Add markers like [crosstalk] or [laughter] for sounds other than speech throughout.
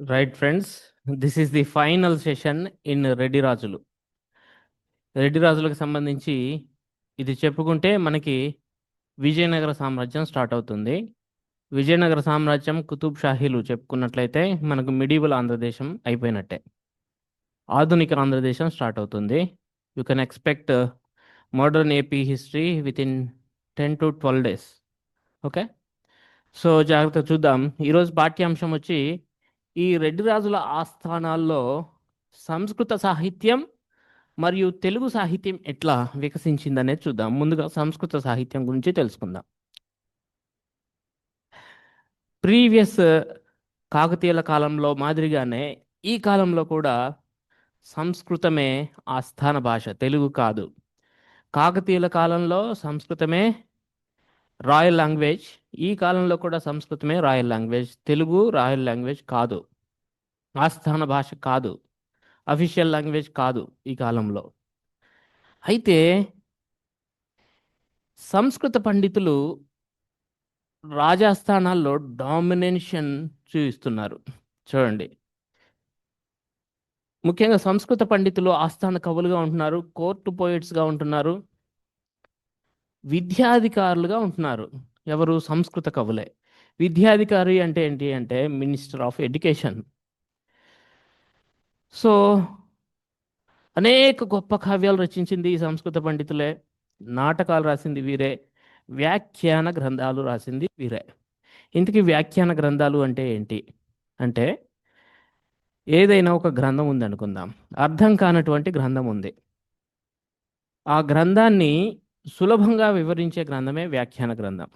Right friends this is the final session in Reddy రాజులు రెడ్డి రాజులకు సంబంధించి ఇది చెప్పుకుంటే మనకి విజయనగర సామ్రాజ్యం స్టార్ట్ అవుతుంది. విజయనగర సామ్రాజ్యం కుతుబ్ షాహీలు చెప్పుకున్నట్లయితే మనకు మిడివల్ ఆంధ్రదేశం అయిపోయినట్టే. ఆధునిక ఆంధ్రదేశం స్టార్ట్ అవుతుంది. You can expect modern AP history within ten to twelve days okay so జాగ్రత్త చూద్దాం. ఈరోజు పాఠ్యాంశం వచ్చి ఈ రెడ్డి రాజుల ఆస్థానాల్లో సంస్కృత సాహిత్యం మరియు తెలుగు సాహిత్యం ఎట్లా వికసించిందనేది చూద్దాం. ముందుగా సంస్కృత సాహిత్యం గురించి తెలుసుకుందాం. ప్రీవియస్ కాకతీయుల కాలంలో మాదిరిగానే ఈ కాలంలో కూడా సంస్కృతమే ఆస్థాన భాష తెలుగు కాదు. కాకతీయుల కాలంలో సంస్కృతమే రాయల్ లాంగ్వేజ్ ఈ కాలంలో కూడా సంస్కృతమే royal language Telugu royal language కాదు. ఆస్థాన భాష కాదు. అఫీషియల్ లాంగ్వేజ్ కాదు ఈ కాలంలో. అయితే సంస్కృత పండితులు రాజాస్థానాల్లో డామినేషన్ చూపిస్తున్నారు చూడండి. ముఖ్యంగా సంస్కృత పండితులు ఆస్థాన కవులుగా ఉంటున్నారు కోర్టు పోయిట్స్గా ఉంటున్నారు. విద్యాధికారులుగా ఉంటున్నారు. ఎవరు? సంస్కృత కవులే. విద్యాధికారి అంటే ఏంటి అంటే మినిస్టర్ ఆఫ్ ఎడ్యుకేషన్. సో అనేక గొప్ప కావ్యాలు రచించింది ఈ సంస్కృత పండితులే. నాటకాలు రాసింది వీరే. వ్యాఖ్యాన గ్రంథాలు రాసింది వీరే. ఇంతకీ వ్యాఖ్యాన గ్రంథాలు అంటే ఏంటి? అంటే ఏదైనా ఒక గ్రంథం ఉంది అనుకుందాం అర్థం కానటువంటి గ్రంథం ఉంది. ఆ గ్రంథాన్ని సులభంగా వివరించే గ్రంథమే వ్యాఖ్యాన గ్రంథం.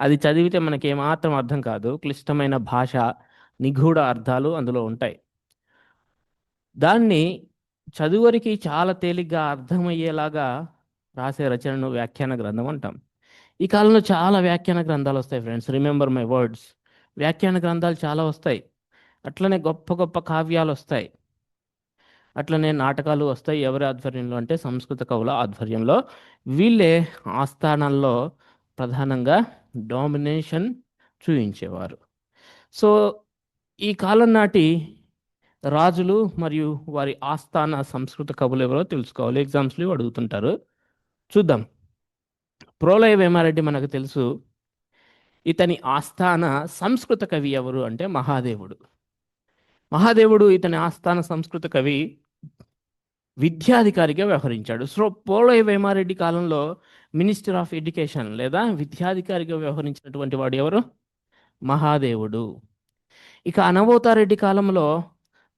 అది చదివితే మనకి ఏమాత్రం అర్థం కాదు. క్లిష్టమైన భాష నిగూఢ అర్థాలు అందులో ఉంటాయి. దాన్ని చదువరికి చాలా తేలిగ్గా అర్థమయ్యేలాగా రాసే రచనను వ్యాఖ్యాన గ్రంథం అంటాం. ఈ కాలంలో చాలా వ్యాఖ్యాన గ్రంథాలు వస్తాయి ఫ్రెండ్స్. రిమెంబర్ మై వర్డ్స్ వ్యాఖ్యాన గ్రంథాలు చాలా వస్తాయి. అట్లనే గొప్ప గొప్ప కావ్యాలు వస్తాయి. అట్లనే నాటకాలు వస్తాయి. ఎవరి ఆధ్వర్యంలో అంటే సంస్కృత కవుల ఆధ్వర్యంలో. వీళ్ళే ఆస్థానాల్లో ప్రధానంగా డామినేషన్ చూపించేవారు సో ఈ కాలం నాటి రాజులు మరియు వారి ఆస్థాన సంస్కృత కవులు ఎవరో తెలుసుకోవాలి. ఎగ్జామ్స్లో అడుగుతుంటారు. చూద్దాం. ప్రోలయ వేమారెడ్డి మనకు తెలుసు. ఇతని ఆస్థాన సంస్కృత కవి ఎవరు అంటే మహాదేవుడు. మహాదేవుడు ఇతని ఆస్థాన సంస్కృత కవి విద్యాధికారిగా వ్యవహరించాడు. సో పోలయ వేమారెడ్డి కాలంలో మినిస్టర్ ఆఫ్ ఎడ్యుకేషన్ లేదా విద్యాధికారిగా వ్యవహరించినటువంటి వాడు ఎవరు? మహాదేవుడు. ఇక అనవోతారెడ్డి కాలంలో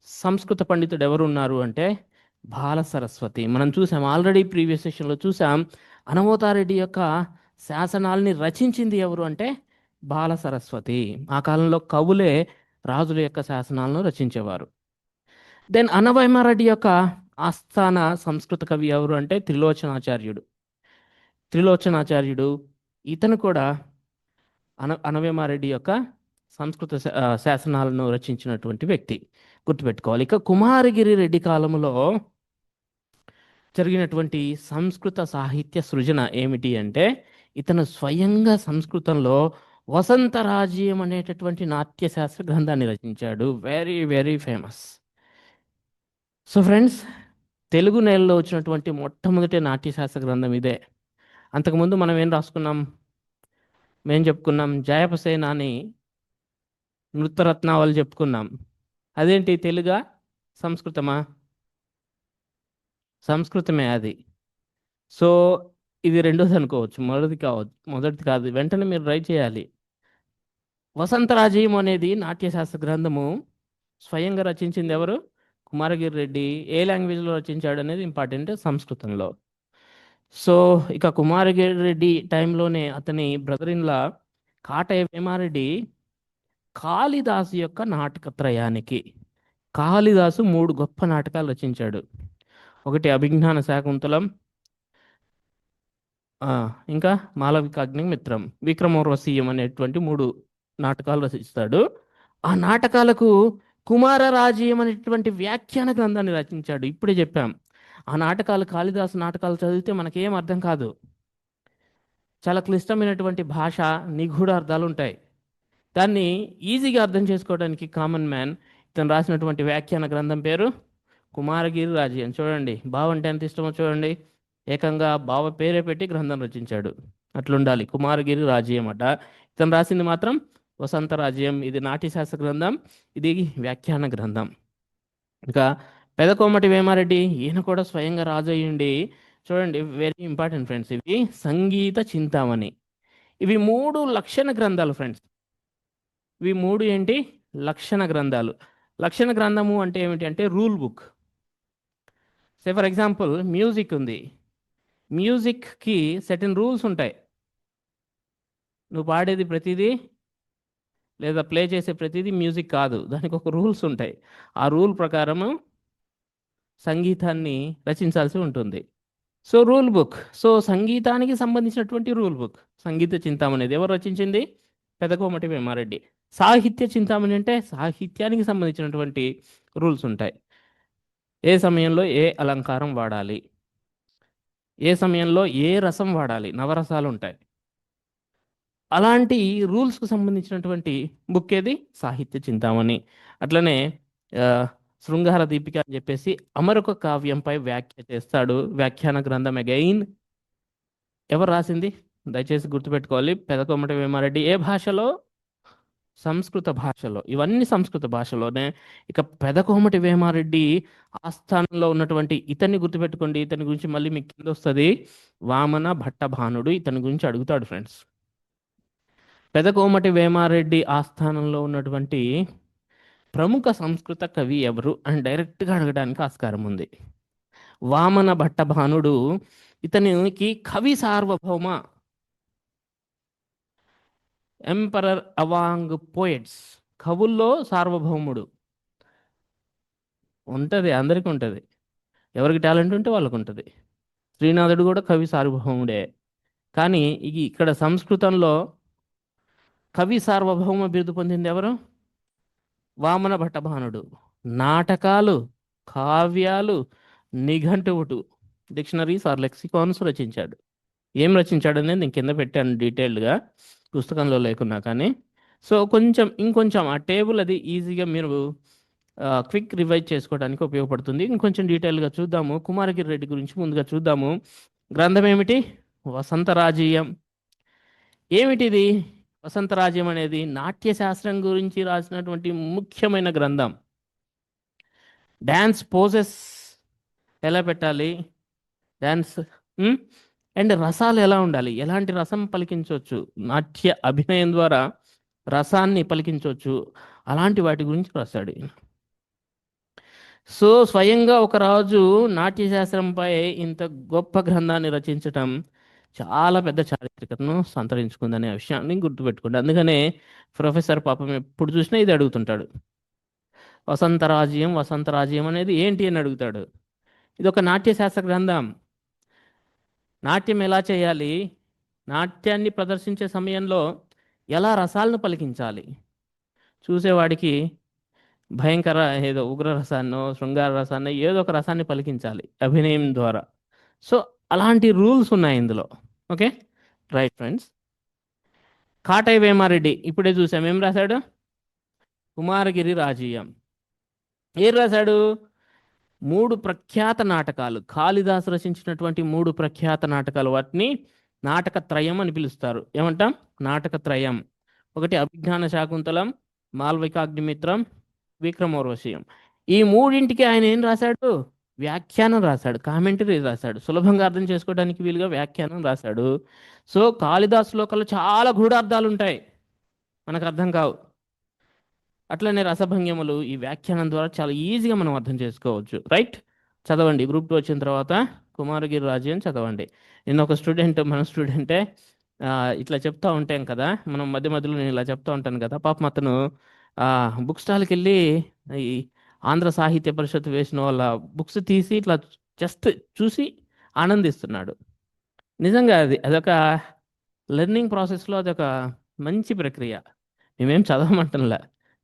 సంస్కృత పండితుడు ఎవరు ఉన్నారు అంటే బాల సరస్వతి. మనం చూసాం ఆల్రెడీ ప్రీవియస్ సెషన్లో చూసాం అనవోతారెడ్డి యొక్క శాసనాల్ని రచించింది ఎవరు అంటే బాల సరస్వతి. ఆ కాలంలో కవులే రాజుల యొక్క శాసనాలను రచించేవారు. దెన్ అనవైమారెడ్డి యొక్క ఆస్థాన సంస్కృత కవి ఎవరు అంటే త్రిలోచనాచార్యుడు. త్రిలోచనాచార్యుడు ఇతను కూడా అన అనవేమారెడ్డి యొక్క సంస్కృత శా- శాసనాలను రచించినటువంటి వ్యక్తి. గుర్తుపెట్టుకోవాలి. ఇక కుమారగిరి రెడ్డి కాలంలో జరిగినటువంటి సంస్కృత సాహిత్య సృజన ఏమిటి అంటే ఇతను స్వయంగా సంస్కృతంలో వసంతరాజ్యం అనేటటువంటి నాట్యశాస్త్ర గ్రంథాన్ని రచించాడు. Very very famous so friends Telugu నేలలో వచ్చినటువంటి మొట్టమొదటి నాట్యశాస్త్ర గ్రంథం ఇదే. అంతకుముందు మనం ఏం రాసుకున్నాం? మేం చెప్పుకున్నాం జయపసేన అని నృత్యరత్నావళి చెప్పుకున్నాం. అదేంటి తెలుగా? సంస్కృతమా? సంస్కృతమే అది. సో ఇది రెండోది అనుకోవచ్చు. మొదటిది కావచ్చు మొదటిది కాదు. వెంటనే మీరు ట్రై చేయాలి. వసంతరాజయం అనేది నాట్యశాస్త్ర గ్రంథము. స్వయంగా రచించింది ఎవరు? కుమారగిరి రెడ్డి. ఏ లాంగ్వేజ్లో రచించాడు అనేది ఇంపార్టెంట్ సంస్కృతంలో. సో ఇక కుమారగిరి రెడ్డి టైంలోనే అతని brother in law Katayya Vemareddy Kalidasa యొక్క నాటకత్రయానికి కాళిదాసు మూడు గొప్ప నాటకాలు రచించాడు. ఒకటి అభిజ్ఞాన శాకుంతలం ఇంకా మాలవికాగ్ని మిత్రం. విక్రమోర్వశీయం అనేటువంటి మూడు నాటకాలు రచిస్తాడు. ఆ నాటకాలకు కుమార రాజీయం అనేటువంటి వ్యాఖ్యాన గ్రంథాన్ని రచించాడు. ఇప్పుడే చెప్పాం. ఆ నాటకాలు కాళిదాసు నాటకాలు చదివితే మనకేం అర్థం కాదు. చాలా క్లిష్టమైనటువంటి భాష నిగూఢ అర్థాలు ఉంటాయి. దాన్ని ఈజీగా అర్థం చేసుకోవడానికి కామన్ మ్యాన్ ఇతను రాసినటువంటి వ్యాఖ్యాన గ్రంథం పేరు కుమారగిరి రాజీయం. చూడండి. బావ అంటే ఎంత ఇష్టమో చూడండి. ఏకంగా బావ పేరే పెట్టి గ్రంథం రచించాడు. అట్లుండాలి. కుమారగిరి రాజీయం అట. ఇతను రాసింది మాత్రం వసంత రాజ్యం ఇది నాట్యశాస్త్ర గ్రంథం ఇది వ్యాఖ్యాన గ్రంథం. ఇంకా పెదకోమటి వేమారెడ్డి ఈయన కూడా స్వయంగా రాజు అయ్యుండి చూడండి వెరీ ఇంపార్టెంట్ ఫ్రెండ్స్ ఇవి సంగీత చింతామణి. ఇవి మూడు లక్షణ గ్రంథాలు ఫ్రెండ్స్ ఇవి మూడు ఏంటి? లక్షణ గ్రంథాలు. లక్షణ గ్రంథము అంటే ఏమిటి అంటే rule book. Say for example music ఉంది. మ్యూజిక్కి సెటిన్ రూల్స్ ఉంటాయి. నువ్వు పాడేది ప్రతిదీ లేదా ప్లే చేసే ప్రతిదీ మ్యూజిక్ కాదు. దానికి ఒక రూల్స్ ఉంటాయి. ఆ రూల్ ప్రకారము సంగీతాన్ని రచించాల్సి ఉంటుంది. So rule book. సో సంగీతానికి సంబంధించినటువంటి రూల్ బుక్. సంగీత చింతామణి అనేది ఎవరు రచించింది? పెదకోమటి వేమారెడ్డి. సాహిత్య చింతామణి అంటే సాహిత్యానికి సంబంధించినటువంటి రూల్స్ ఉంటాయి. ఏ సమయంలో ఏ అలంకారం వాడాలి? ఏ సమయంలో ఏ రసం వాడాలి? నవరసాలు ఉంటాయి. అలాంటి రూల్స్కు సంబంధించినటువంటి బుక్ ఏది? సాహిత్య చింతామణి. అట్లనే శృంగార దీపిక అని చెప్పేసి అమరొక కావ్యంపై వ్యాఖ్య చేస్తాడు. వ్యాఖ్యాన గ్రంథం అగైన్. ఎవరు రాసింది? దయచేసి గుర్తుపెట్టుకోవాలి. పెదకొమ్మటి వేమారెడ్డి. ఏ భాషలో? సంస్కృత భాషలో. ఇవన్నీ సంస్కృత భాషలోనే. ఇక పెదకోమటి వేమారెడ్డి ఆస్థానంలో ఉన్నటువంటి ఇతన్ని గుర్తుపెట్టుకోండి. ఇతని గురించి మళ్ళీ మీకు కింద వస్తుంది వామన భట్టభానుడు ఇతని గురించి అడుగుతాడు ఫ్రెండ్స్. పెదకోమటి వేమారెడ్డి ఆస్థానంలో ఉన్నటువంటి ప్రముఖ సంస్కృత కవి ఎవరు అని డైరెక్ట్గా అడగడానికి ఆస్కారం ఉంది. వామన భట్టభానుడు ఇతనికి కవి సార్వభౌమ ఎంపరర్ అవాంగ్ పోయట్స్ కవుల్లో సార్వభౌముడు. ఉంటుంది అందరికీ ఉంటుంది. ఎవరికి టాలెంట్ ఉంటే వాళ్ళకు ఉంటుంది శ్రీనాథుడు కూడా కవి సార్వభౌముడే. కానీ ఇక ఇక్కడ సంస్కృతంలో కవి సార్వభౌమ బిరుదు పొందింది ఎవరు? వామన భట్టభానుడు. నాటకాలు కావ్యాలు నిఘంటువుటు. డిక్షనరీస్ ఆర్ లెక్సికాన్స్ రచించాడు. ఏం రచించాడు అనేది నేను కింద పెట్టాను డీటెయిల్డ్గా పుస్తకంలో లేకున్నా కానీ. సో కొంచెం ఇంకొంచెం ఆ టేబుల్ అది ఈజీగా మీరు క్విక్ రివైజ్ చేసుకోవడానికి ఉపయోగపడుతుంది. ఇంకొంచెం డీటెయిల్గా చూద్దాము. కుమారగిరి రెడ్డి గురించి ముందుగా చూద్దాము. గ్రంథం ఏమిటి? వసంతరాజీయం. ఏమిటిది? వసంతరాజ్యం అనేది నాట్యశాస్త్రం గురించి రాసినటువంటి ముఖ్యమైన గ్రంథం. డ్యాన్స్ పోజెస్ ఎలా పెట్టాలి? డ్యాన్స్ అండ్ రసాలు ఎలా ఉండాలి? ఎలాంటి రసం పలికించవచ్చు? నాట్య అభినయం ద్వారా రసాన్ని పలికించవచ్చు. అలాంటి వాటి గురించి రాశాడు సో స్వయంగా ఒక రాజు నాట్యశాస్త్రంపై ఇంత గొప్ప గ్రంథాన్ని రచించటం చాలా పెద్ద చారిత్రకతను సంతరించుకుందనే విషయాన్ని గుర్తుపెట్టుకోండి. అందుకనే ప్రొఫెసర్ పాపం ఎప్పుడు చూసినా ఇది అడుగుతుంటాడు. వసంతరాజ్యం వసంతరాజ్యం అనేది ఏంటి అని అడుగుతాడు. ఇది ఒక నాట్యశాస్త్ర గ్రంథం. నాట్యం ఎలా చేయాలి? నాట్యాన్ని ప్రదర్శించే సమయంలో ఎలా రసాలను పలికించాలి? చూసేవాడికి భయంకర ఏదో ఉగ్ర రసాన్నో శృంగార రసాన్నో ఏదో ఒక రసాన్ని పలికించాలి అభినయం ద్వారా. సో అలాంటి రూల్స్ ఉన్నాయి ఇందులో. Okay? Right friends. Kataya Vemareddy ఇప్పుడే చూసాం. ఏం రాశాడు? కుమారగిరి రాజీయం. ఏం రాశాడు? మూడు ప్రఖ్యాత నాటకాలు. కాళిదాసు రచించినటువంటి మూడు ప్రఖ్యాత నాటకాలు. వాటిని నాటక త్రయం అని పిలుస్తారు. ఏమంటాం? నాటక త్రయం. ఒకటి అభిజ్ఞాన శాకుంతలం మాల్వికాగ్నిమిత్రం విక్రమోర్వశీయం. ఈ మూడింటికి ఆయన ఏం రాశాడు? వ్యాఖ్యానం రాశాడు కామెంటరీ రాశాడు సులభంగా అర్థం చేసుకోవడానికి వీలుగా వ్యాఖ్యానం రాశాడు. సో కాళిదాసు లోకల్లో చాలా గూఢార్థాలు ఉంటాయి. మనకు అర్థం కావు. అట్లనే రసభంగిమలు ఈ వ్యాఖ్యానం ద్వారా చాలా ఈజీగా మనం అర్థం చేసుకోవచ్చు. రైట్ చదవండి. గ్రూప్ టూ వచ్చిన తర్వాత కుమారగిరి అని చదవండి. నేను ఒక స్టూడెంట్ మన స్టూడెంటే ఇట్లా చెప్తా ఉంటాం కదా. మనం మధ్య మధ్యలో నేను ఇలా చెప్తా ఉంటాను కదా. పాపం అతను బుక్ స్టాల్కి వెళ్ళి ఈ ఆంధ్ర సాహిత్య పరిషత్ వేసిన వాళ్ళ బుక్స్ తీసి ఇట్లా జస్ట్ చూసి ఆనందిస్తున్నాడు. నిజంగా అది అదొక లెర్నింగ్ ప్రాసెస్లో అదొక మంచి ప్రక్రియ. మేమేం చదవమంటంలా.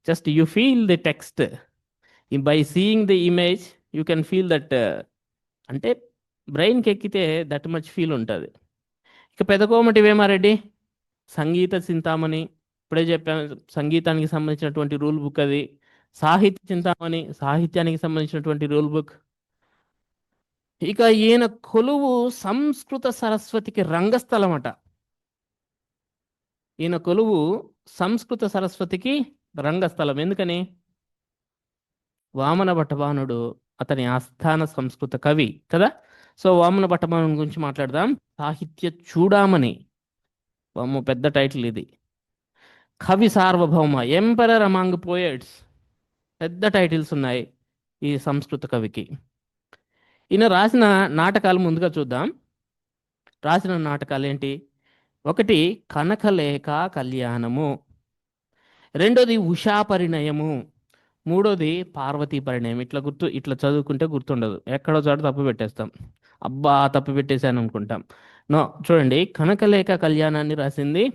Just you feel the text. By seeing the image you can feel that అంటే బ్రెయిన్కి ఎక్కితే దట్ మచ్ ఫీల్ ఉంటుంది. ఇక పెదకోమటి వేమారెడ్డి సంగీత చింతామణి ఇప్పుడే చెప్పాను సంగీతానికి సంబంధించినటువంటి రూల్ బుక్ అది. సాహిత్య చింతామణి సాహిత్యానికి సంబంధించినటువంటి రూల్ బుక్ ఇక ఈయన కొలువు సంస్కృత సరస్వతికి రంగస్థలం అట ఈయన కొలువు సంస్కృత సరస్వతికి రంగస్థలం. ఎందుకని? వామన భట్టబానుడు అతని ఆస్థాన సంస్కృత కవి కదా? సో వామన భట్టబాను గురించి మాట్లాడదాం. సాహిత్య చూడామని వామ్మో పెద్ద టైటిల్ ఇది. కవి సార్వభౌమ ఎంపరర్ అమాంగ్ పోయట్స్ పెద్ద టైటిల్స్ ఉన్నాయి ఈ సంస్కృత కవికి. ఈయన రాసిన నాటకాలు ముందుగా చూద్దాం. రాసిన నాటకాలు ఏంటి ఒకటి కనకలేఖ కళ్యాణము. రెండోది ఉషా పరిణయము. మూడోది పార్వతీ పరిణయం. ఇట్లా గుర్తు ఇట్లా చదువుకుంటే గుర్తుండదు. ఎక్కడో చోట తప్పు పెట్టేస్తాం. అబ్బా తప్పు పెట్టేశాను అనుకుంటాం. నో చూడండి. కనకలేఖ కళ్యాణాన్ని రాసింది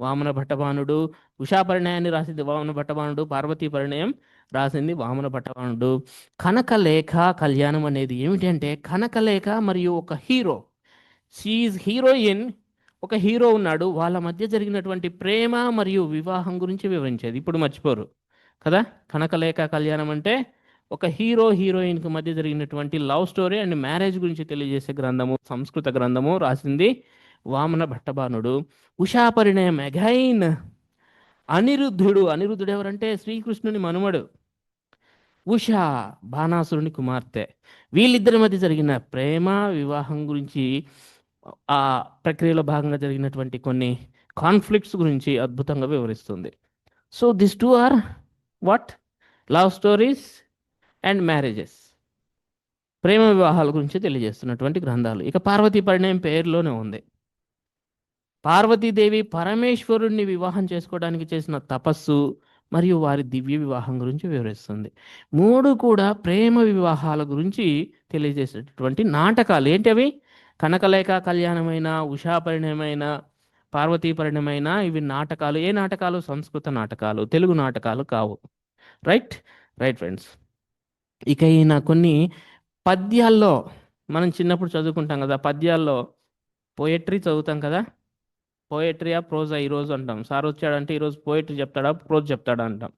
వామన భట్టబానుడు ఉషా పరిణయాన్ని రాసింది వామన భట్టబానుడు పార్వతీ పరిణయం. రాసింది వామన భట్టబానుడు కనకలేఖ కళ్యాణం అనేది ఏమిటంటే కనకలేఖ మరియు ఒక హీరో షీఈ్ హీరోయిన్ ఒక హీరో ఉన్నాడు. వాళ్ళ మధ్య జరిగినటువంటి ప్రేమ మరియు వివాహం గురించి వివరించేది. ఇప్పుడు మర్చిపోరు కదా? కనకలేఖ కళ్యాణం అంటే ఒక హీరో హీరోయిన్కి మధ్య జరిగినటువంటి లవ్ స్టోరీ అండ్ మ్యారేజ్ గురించి తెలియజేసే గ్రంథము సంస్కృత గ్రంథము రాసింది వామన భట్టబానుడు. ఉషా పరిణయం అగైన్ అనిరుద్ధుడు. అనిరుద్ధుడు ఎవరంటే శ్రీకృష్ణుని మనుమడు. ఉషా బాణాసురుని కుమార్తె. వీళ్ళిద్దరి మధ్య జరిగిన ప్రేమ వివాహం గురించి ఆ ప్రక్రియలో భాగంగా జరిగినటువంటి కొన్ని కాన్ఫ్లిక్ట్స్ గురించి అద్భుతంగా వివరిస్తుంది. So this two are what love stories and marriages ప్రేమ వివాహాల గురించి తెలియజేస్తున్నటువంటి గ్రంథాలు. ఇక పార్వతీ పరిణయం పేరులోనే ఉంది. పార్వతీదేవి పరమేశ్వరుణ్ణి వివాహం చేసుకోవడానికి చేసిన తపస్సు మరియు వారి దివ్య వివాహం గురించి వివరిస్తుంది. మూడు కూడా ప్రేమ వివాహాల గురించి తెలియజేసేటటువంటి నాటకాలు. ఏంటి అవి కనకలేఖ కళ్యాణమైన ఉషా పరిణయమైన పార్వతీ పరిణయమైన ఇవి నాటకాలు. ఏ నాటకాలు? సంస్కృత నాటకాలు తెలుగు నాటకాలు కావు. రైట్? Right friends. ఇక ఈయన కొన్ని పద్యాల్లో మనం చిన్నప్పుడు చదువుకుంటాం కదా పద్యాల్లో పోయట్రీ చదువుతాం కదా పోయట్రీయా ప్రోజా ఈరోజు అంటాం. సార్ వచ్చాడంటే ఈరోజు పోయట్రీ చెప్తాడా ప్రోజ్ చెప్తాడా అంటాం.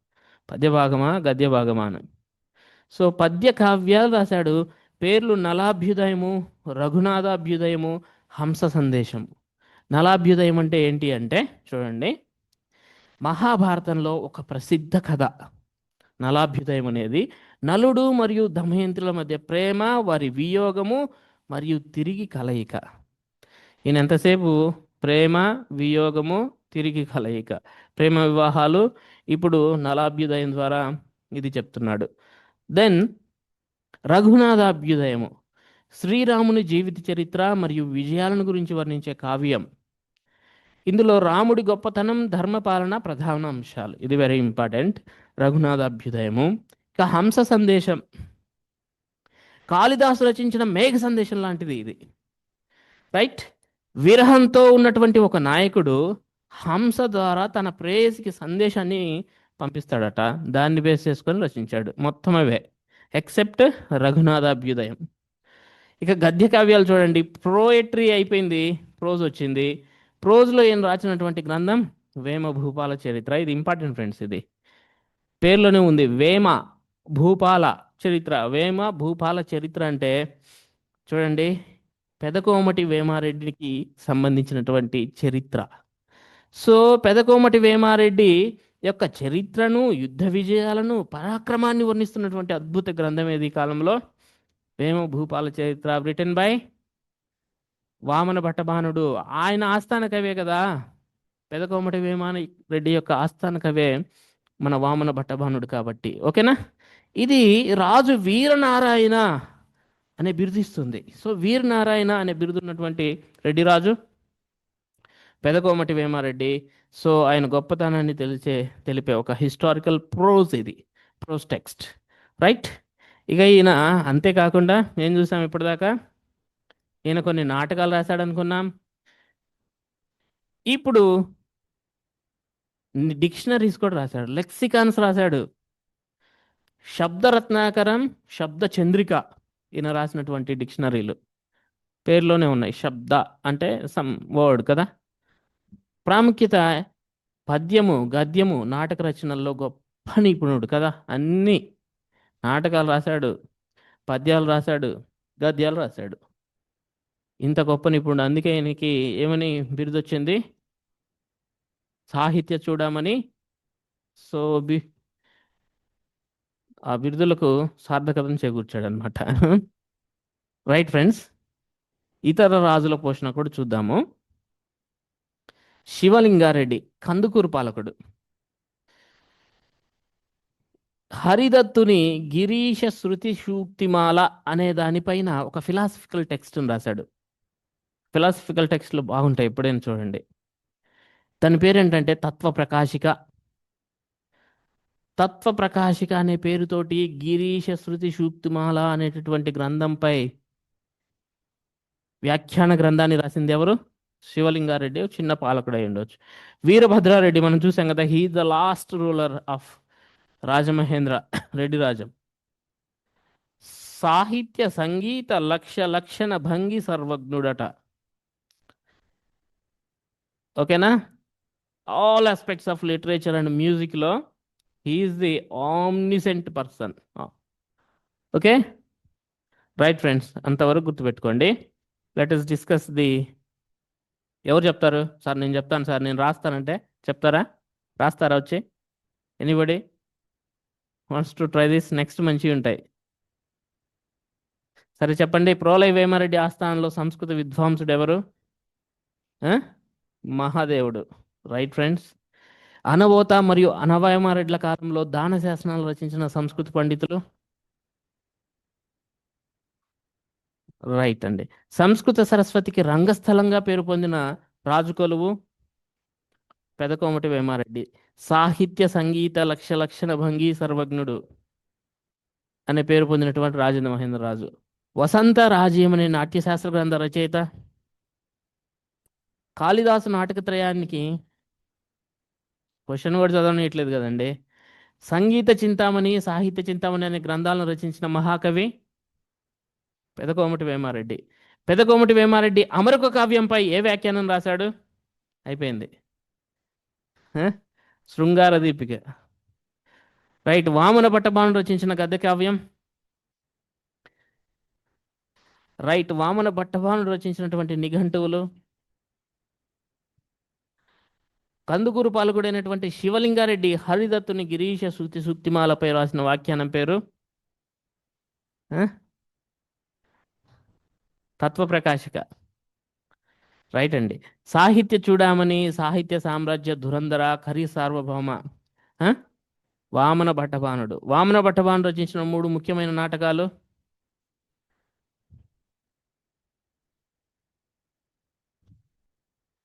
పద్య భాగమా గద్య భాగమా అని. సో పద్య కావ్యాలు రాశాడు. పేర్లు నలాభ్యుదయము రఘునాథాభ్యుదయము హంస సందేశం నలాభ్యుదయం అంటే ఏంటి అంటే చూడండి. మహాభారతంలో ఒక ప్రసిద్ధ కథ. నలాభ్యుదయం అనేది నలుడు మరియు దమయంతుల మధ్య ప్రేమ వారి వియోగము మరియు తిరిగి కలయిక. ఈయన ఎంతసేపు ప్రేమ వియోగము తిరిగి కలయిక. ప్రేమ వివాహాలు ఇప్పుడు నలాభ్యుదయం ద్వారా ఇది చెప్తున్నాడు. దెన్ రఘునాథాభ్యుదయము. శ్రీరాముని జీవిత చరిత్ర మరియు విజయాలను గురించి వర్ణించే కావ్యం. ఇందులో రాముడి గొప్పతనం ధర్మపాలన ప్రధాన అంశాలు. ఇది వెరీ ఇంపార్టెంట్ రఘునాథాభ్యుదయము. ఇక హంస సందేశం. కాళిదాసు రచించిన మేఘ సందేశం లాంటిది ఇది. రైట్ విరహంతో ఉన్నటువంటి ఒక నాయకుడు హంస ద్వారా తన ప్రేయసికి సందేశాన్ని పంపిస్తాడట. దాన్ని బేస్ చేసుకొని రచించాడు. మొత్తం అవే. ఎక్సెప్ట్ రఘునాథాభ్యుదయం. ఇక గద్య కావ్యాలు చూడండి. ప్రోయట్రీ అయిపోయింది. ప్రోజ్ వచ్చింది. ప్రోజ్లో ఏం రాసినటువంటి గ్రంథం? వేమ భూపాల చరిత్ర. ఇది ఇంపార్టెంట్ ఫ్రెండ్స్ ఇది. పేర్లోనే ఉంది. వేమ భూపాల చరిత్ర. వేమ భూపాల చరిత్ర అంటే చూడండి. పెదకోమటి వేమారెడ్డికి సంబంధించినటువంటి చరిత్ర. సో పెదకోమటి వేమారెడ్డి యొక్క చరిత్రను యుద్ధ విజయాలను పరాక్రమాన్ని వర్ణిస్తున్నటువంటి అద్భుత గ్రంథం ఏది ఈ కాలంలో? వేమ భూపాల చరిత్ర బ్రిటన్ బై వామన భట్టభానుడు. ఆయన ఆస్థాన కవే కదా. పెదకోమటి వేమాన రెడ్డి యొక్క ఆస్థాన కవే మన వామన భట్టభానుడు కాబట్టి. ఓకేనా? ఇది రాజు వీరనారాయణ అనే బిరుదిస్తుంది సో వీరనారాయణ అనే బిరుదున్నటువంటి రెడ్డిరాజు పెదకోమటి వేమారెడ్డి సో ఆయన గొప్పతనాన్ని తెలిసే తెలిపే ఒక హిస్టారికల్ ప్రోజ్ ఇది ప్రోజ్ టెక్స్ట్. రైట్? ఇక ఈయన అంతేకాకుండా ఏం చూసాం ఇప్పటిదాకా? ఈయన కొన్ని నాటకాలు రాశాడు అనుకున్నాం ఇప్పుడు డిక్షనరీస్ కూడా రాశాడు లెక్సికాన్స్ రాశాడు. శబ్దరత్నాకరం శబ్ద చంద్రిక ఈయన రాసినటువంటి డిక్షనరీలు. పేర్లోనే ఉన్నాయి. శబ్ద అంటే సమ్ వర్డ్ కదా? ప్రాముఖ్యత పద్యము గద్యము నాటక రచనల్లో గొప్ప నిపుణుడు కదా? అన్నీ నాటకాలు రాశాడు పద్యాలు రాశాడు గద్యాలు రాశాడు. ఇంత గొప్ప నిపుణుడు. అందుకే ఈయనకి ఏమని బిరుదొచ్చింది? సాహిత్య చూడమని సో బి ఆ బిరుదులకు సార్థకతను చేకూర్చాడు అనమాట రైట్ ఫ్రెండ్స్ ఇతర రాజుల పోషణ కూడా చూద్దాము. శివలింగారెడ్డి కందుకూరు పాలకుడు. హరిదత్తుని గిరీశ శృతి సూక్తిమాల అనే దానిపైన ఒక ఫిలాసఫికల్ టెక్స్ట్ని రాశాడు. ఫిలాసఫికల్ టెక్స్ట్లు బాగుంటాయి ఎప్పుడైనా చూడండి. దాని పేరేంటంటే తత్వ ప్రకాశిక తత్వ ప్రకాశిక అనే పేరుతోటి గిరీశ శృతి సూక్తిమాల అనేటటువంటి గ్రంథంపై వ్యాఖ్యాన గ్రంథాన్ని రాసింది ఎవరు? శివలింగారెడ్డి చిన్న పాలకుడు అయి ఉండొచ్చు. వీరభద్రారెడ్డి మనం చూసాం కదా he the last ruler of Rajamahendra [coughs] Reddy Rajam. సాహిత్య సంగీత లక్ష లక్షణ భంగి సర్వజ్ఞుడట. ఓకేనా? All aspects of literature and మ్యూజిక్లో he is the omniscient person okay right friends అంతవరకు గుర్తుపెట్టుకోండి. లెట్ ఇస్ డిస్కస్ ది ఎవరు చెప్తారు? సార్ నేను చెప్తాను సార్. నేను రాస్తానంటే చెప్తారా? రాస్తారా వచ్చి? Anybody wants to try this next మంచివి ఉంటాయి. సరే చెప్పండి. ప్రోలయ వేమారెడ్డి ఆస్థానంలో సంస్కృత విద్వాంసుడు ఎవరు? మహాదేవుడు. రైట్ ఫ్రెండ్స్ అనవోత మరియు అనవయమారెడ్ల కాలంలో దాన శాసనాలు రచించిన సంస్కృత పండితులు? రైట్ అండి. సంస్కృత సరస్వతికి రంగస్థలంగా పేరు పొందిన రాజు కొలువు? పెదకోమటి వేమారెడ్డి. సాహిత్య సంగీత లక్ష లక్షణ భంగి సర్వజ్ఞుడు అనే పేరు పొందినటువంటి రాజేంద్ర మహేంద్ర రాజు. వసంత రాజ్యం అనే నాట్యశాస్త్ర గ్రంథ రచయిత? కాళిదాసు నాటకత్రయానికి క్వశ్చన్ కూడా చదవనియట్లేదు కదండి. సంగీత చింతామణి సాహిత్య చింతామణి అనే గ్రంథాలను రచించిన మహాకవి పెదకోమటి వేమారెడ్డి. పెదకోమటి వేమారెడ్డి అమరక కావ్యంపై ఏ వ్యాఖ్యానం రాశాడు? అయిపోయింది. శృంగార దీపిక. రైట్ వామన పట్టబాణుడు రచించిన గద్య కావ్యం. రైట్ వామన భట్టభాను రచించినటువంటి నిఘంటువులు. కందుకూరు పాలకుడైనటువంటి శివలింగారెడ్డి హరిదత్తుని గిరీశ సూక్తి సూక్తిమాలపై రాసిన వ్యాఖ్యానం పేరు? తత్వప్రకాశిక. రైట్ అండి. సాహిత్య చూడామణి సాహిత్య సామ్రాజ్య ధురంధర ఖరీ సార్వభౌమ వామన భట్టభానుడు. వామన భట్టభానుడు రచించిన మూడు ముఖ్యమైన నాటకాలు?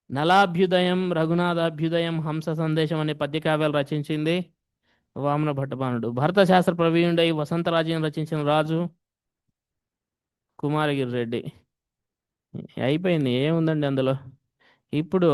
నలాభ్యుదయం రఘునాథాభ్యుదయం హంస సందేశం అనే పద్యకావ్యాలు రచించింది వామన భట్టపానుడు భరత శాస్త్ర ప్రవీణుడై వసంతరాజ్యం రచించిన రాజు కుమారగిరి రెడ్డి. అయిపోయింది ఏముందండి అందులో? ఇప్పుడు